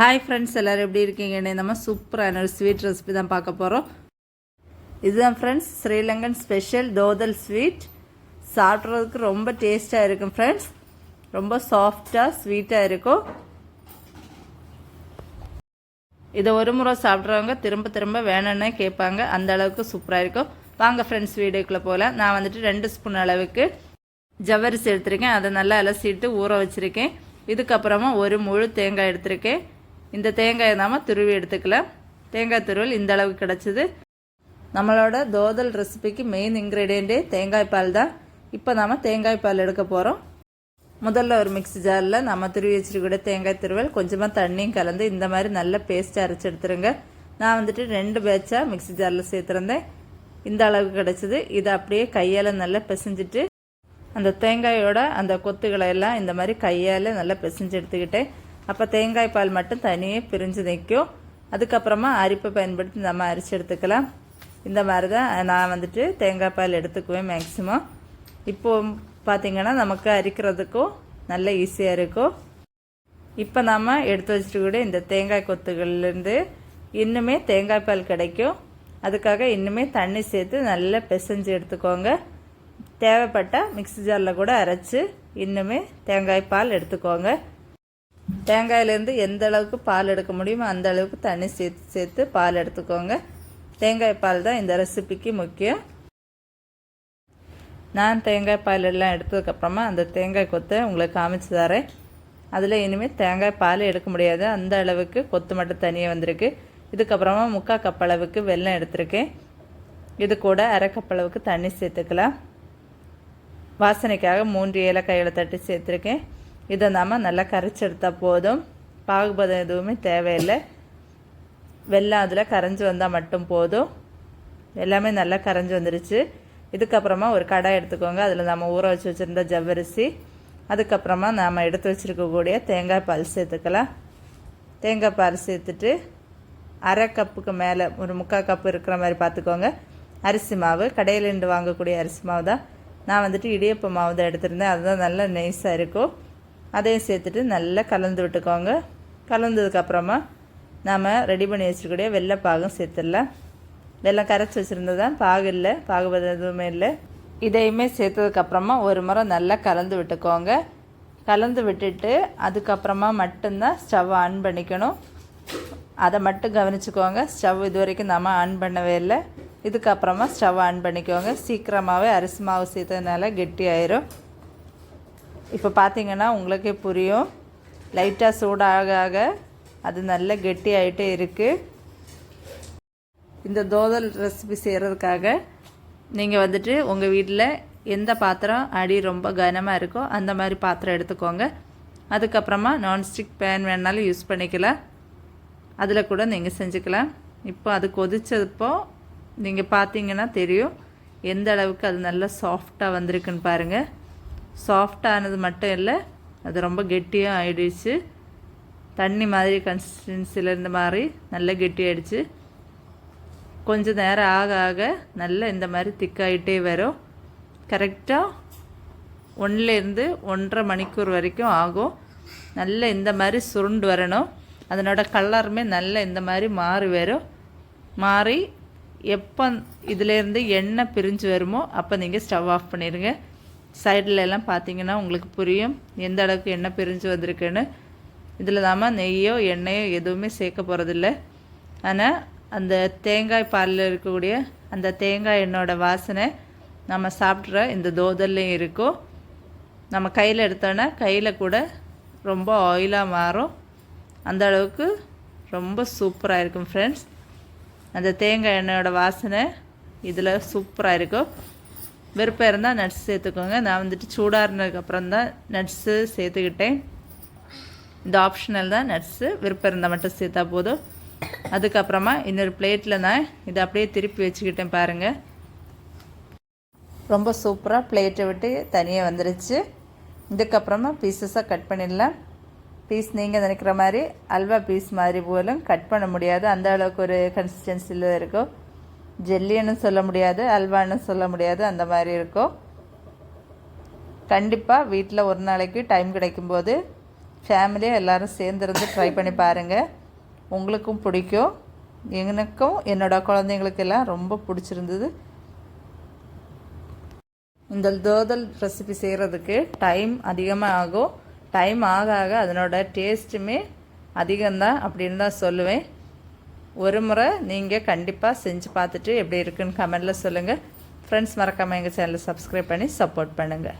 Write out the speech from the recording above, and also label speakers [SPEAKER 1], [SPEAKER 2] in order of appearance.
[SPEAKER 1] Hi friends எல்லோரும் எப்படி இருக்கீங்கன்னு நம்ம சூப்பரான ஒரு ஸ்வீட் ரெசிபி தான் பார்க்க போகிறோம் இதுதான் friends Sri Lankan special dodol sweet சாப்பிட்றதுக்கு ரொம்ப டேஸ்ட்டாக இருக்கும் ஃப்ரெண்ட்ஸ் ரொம்ப சாஃப்டாக ஸ்வீட்டாக இருக்கும். இதை ஒரு முறை சாப்பிட்றவங்க திரும்ப திரும்ப வேணும்னே கேட்பாங்க. அந்த அளவுக்கு சூப்பராக இருக்கும். வாங்க ஃப்ரெண்ட்ஸ் வீடியோக்குள்ளே போகல நான் வந்துட்டு ரெண்டு ஸ்பூன் அளவுக்கு ஜவ்வரிசி எடுத்திருக்கேன். அதை நல்லா அலசிட்டு ஊற வச்சுருக்கேன். இதுக்கப்புறமா ஒரு முழு தேங்காய் எடுத்திருக்கேன். இந்த தேங்காயை நாம் துருவி எடுத்துக்கலாம். தேங்காய் துருவல் இந்த அளவுக்கு கிடச்சிது. நம்மளோட தோதல் ரெசிபிக்கு மெயின் இன்க்ரீடியண்ட்டே தேங்காய் பால் தான். இப்போ நாம் தேங்காய் பால் எடுக்க போகிறோம் முதல்ல ஒரு மிக்ஸி ஜாரில் நம்ம துருவி வச்சுருக்கூட தேங்காய் துருவல் கொஞ்சமாக தண்ணியும் கலந்து இந்த மாதிரி நல்ல பேஸ்ட்டு அரைச்சி எடுத்துருங்க. நான் வந்துட்டு ரெண்டு பேட்சாக மிக்ஸி ஜாரில் சேர்த்துருந்தேன். இந்த அளவுக்கு கிடச்சிது. இதை அப்படியே கையால் நல்லா பிசைஞ்சிட்டு அந்த தேங்காயோட அந்த கொத்துக்களை எல்லாம் இந்த மாதிரி கையால் நல்லா பிசைஞ்சு எடுத்துக்கிட்டேன். அப்போ தேங்காய் பால் மட்டும் தனியே பிரிஞ்சு நிற்கும். அதுக்கப்புறமா அரிப்பை பயன்படுத்தி நம்ம அரிச்சு எடுத்துக்கலாம். இந்த மாதிரி தான் நான் வந்துட்டு தேங்காய் பால் எடுத்துக்குவேன் மேக்ஸிமம் இப்போ பார்த்தீங்கன்னா நமக்கு அரிக்கிறதுக்கும் நல்ல ஈஸியாக இருக்கும். இப்போ நாம் எடுத்து வச்சுட்டு கூட இந்த தேங்காய் கொத்துகள்லேருந்து இன்னுமே தேங்காய் பால் கிடைக்கும். அதுக்காக இன்னுமே தண்ணி சேர்த்து நல்லா பிசைஞ்சு எடுத்துக்கோங்க. தேவைப்பட்டால் மிக்ஸி ஜாரில் கூட அரைச்சி இன்னுமே தேங்காய் பால் எடுத்துக்கோங்க. தேங்காயிலேருந்து எந்த அளவுக்கு பால் எடுக்க முடியுமோ அந்த அளவுக்கு தண்ணி சேர்த்து சேர்த்து பால் எடுத்துக்கோங்க. தேங்காய் பால் தான் இந்த ரெசிபிக்கு முக்கியம். நான் தேங்காய் பால் எல்லாம் எடுத்ததுக்கப்புறமா அந்த தேங்காய் கொத்தை உங்களுக்கு காமிச்சு தரேன். அதில் இனிமேல் தேங்காய் பால் எடுக்க முடியாது. அந்த அளவுக்கு கொத்து மட்டும் தனியாக வந்திருக்கு. இதுக்கப்புறமா முக்கால் கப் அளவுக்கு வெல்லம் எடுத்திருக்கேன். இது கூட அரை கப் அளவுக்கு தண்ணி சேர்த்துக்கலாம். வாசனைக்காக மூன்று ஏலக்காயில் தட்டி சேர்த்துருக்கேன். இதை நாம் நல்லா கரைச்சி எடுத்தால் போதும். பாகுபதம் எதுவுமே தேவையில்லை. வெள்ளம் அதில் கரைஞ்சி வந்தால் மட்டும் போதும். எல்லாமே நல்லா கரைஞ்சி வந்துருச்சு. இதுக்கப்புறமா ஒரு கடாய் எடுத்துக்கோங்க. அதில் நம்ம ஊற வச்சு வச்சுருந்த ஜவ்வரிசி. அதுக்கப்புறமா நாம் எடுத்து வச்சுருக்கக்கூடிய தேங்காய் பால் சேர்த்துக்கலாம். தேங்காய் பால் சேர்த்துட்டு அரை கப்புக்கு மேலே ஒரு முக்கால் கப்பு இருக்கிற மாதிரி பார்த்துக்கோங்க. அரிசி மாவு கடையிலேருந்து வாங்கக்கூடிய அரிசி மாவு தான் நான் வந்துட்டு இடியப்ப மாவு தான் எடுத்திருந்தேன். அதுதான் நல்லா நெய்ஸாக இருக்கும். அதையும் சேர்த்துட்டு நல்லா கலந்து விட்டுக்கோங்க. கலந்ததுக்கப்புறமா நாம் ரெடி பண்ணி வச்சுருக்கூடிய வெள்ளைப்பாகும் சேர்த்துடலாம். வெள்ளம் கரைச்சி வச்சுருந்ததான் பாகு இல்லை. பாகு எதுவுமே இல்லை. இதையுமே சேர்த்ததுக்கப்புறமா ஒரு முறை நல்லா கலந்து விட்டுக்கோங்க. கலந்து விட்டுட்டு அதுக்கப்புறமா மட்டும்தான் ஸ்டவ் ஆன் பண்ணிக்கணும். அதை மட்டும் கவனிச்சுக்கோங்க. ஸ்டவ் இது வரைக்கும் நம்ம ஆன் பண்ணவே இல்லை. இதுக்கப்புறமா ஸ்டவ் ஆன் பண்ணிக்கோங்க. சீக்கிரமாகவே அரிசி மாவு சேர்த்ததுனால கெட்டி ஆயிரும் இப்போ பார்த்தீங்கன்னா உங்களுக்கே புரியும். லைட்டாக சூடாக ஆக அது நல்ல கெட்டி ஆகிட்டே இருக்குது இந்த தோதல் ரெசிபி செய்கிறதுக்காக நீங்கள் வந்துட்டு உங்கள் வீட்டில் எந்த பாத்திரம் அடி ரொம்ப கனமாக இருக்கோ அந்த மாதிரி பாத்திரம் எடுத்துக்கோங்க. அதுக்கப்புறமா நான்ஸ்டிக் பேன் வேணாலும் யூஸ் பண்ணிக்கலாம். அதில் கூட நீங்கள் செஞ்சுக்கலாம். இப்போ அது கொதிச்சப்போ நீங்கள் பார்த்தீங்கன்னா தெரியும் எந்த அளவுக்கு அது நல்லா சாஃப்டாக வந்திருக்குன்னு பாருங்கள் சாஃப்டானது மட்டும் இல்லை அது ரொம்ப கெட்டியாக ஆயிடுச்சு. தண்ணி மாதிரி கன்சிஸ்டன்சியில் இருந்த மாதிரி நல்லா கெட்டி ஆயிடுச்சு கொஞ்சம் நேரம் ஆக ஆக நல்லா இந்த மாதிரி திக்காயிட்டே வரும். கரெக்டாக ஒன்றுலேருந்து ஒன்றரை மணிக்கூர் வரைக்கும் ஆகும். நல்ல இந்த மாதிரி சுருண்டு வரணும். அதனோட கலருமே நல்ல இந்த மாதிரி மாறி வரும். மாறி எப்போ இதுலேருந்து எண்ணெய் பிரிஞ்சு வருமோ அப்போ நீங்கள் ஸ்டவ் ஆஃப் பண்ணிடுங்க சைடில் எல்லாம் பார்த்தீங்கன்னா உங்களுக்கு புரியும் எந்த அளவுக்கு எண்ணெய் பிரிஞ்சு வந்திருக்குன்னு. இதில் தாம நெய்யோ எண்ணெயோ எதுவுமே சேர்க்க போகிறதில்ல ஆனால் அந்த தேங்காய் பாலில் இருக்கக்கூடிய அந்த தேங்காய் எண்ணோட வாசனை நம்ம சாப்பிட்ற இந்த தோதல்லையும் இருக்கும். நம்ம கையில் எடுத்தோன்னா கையில் கூட ரொம்ப ஆயிலாக மாறும். அந்த அளவுக்கு ரொம்ப சூப்பராக இருக்கும் ஃப்ரெண்ட்ஸ் அந்த தேங்காய் எண்ணெயோட வாசனை இதில் சூப்பராக இருக்கும். விருப்பம் இருந்தால் நட்ஸ் சேர்த்துக்கோங்க. நான் வந்துட்டு சூடாறினதுக்கப்புறம் தான் நட்ஸு சேர்த்துக்கிட்டேன். இந்த ஆப்ஷனல் தான் நட்ஸு விருப்பம் இருந்தால் மட்டும் சேர்த்தா போதும். அதுக்கப்புறமா இன்னொரு பிளேட்டில் நான் இதை அப்படியே திருப்பி வச்சுக்கிட்டேன் பாருங்கள் ரொம்ப சூப்பராக பிளேட்டை விட்டு தனியாக வந்துருச்சு. இதுக்கப்புறமா பீசஸாக கட் பண்ணிடலாம். பீஸ் நீங்கள் நினைக்கிற மாதிரி அல்வா பீஸ் மாதிரி போலும் கட் பண்ண முடியாது. அந்த அளவுக்கு ஒரு கன்சிஸ்டன்சியில் இருக்கும். ஜெல்லின்னு சொல்ல முடியாது அல்வான்னு சொல்ல முடியாது அந்த மாதிரி இருக்கும். கண்டிப்பாக வீட்டில் ஒரு நாளைக்கு டைம் கிடைக்கும்போது ஃபேமிலியாக எல்லோரும் சேர்ந்துருந்து ட்ரை பண்ணி பாருங்கள் உங்களுக்கும் பிடிக்கும். எனக்கும் என்னோடய குழந்தைங்களுக்கெல்லாம் ரொம்ப பிடிச்சிருந்தது. இந்த தோதல் ரெசிபி செய்கிறதுக்கு டைம் அதிகமாக ஆகும். டைம் ஆக ஆக அதனோட டேஸ்ட்டுமே அதிகம்தான் அப்படின்னு தான் சொல்லுவேன். ஒரு முறை நீங்கள் கண்டிப்பாக செஞ்சு பார்த்துட்டு எப்படி இருக்குன்னு கமெண்டில் சொல்லுங்கள் ஃப்ரெண்ட்ஸ் மறக்காமல் எங்கள் சேனலை சப்ஸ்கிரைப் பண்ணி சப்போர்ட் பண்ணுங்கள்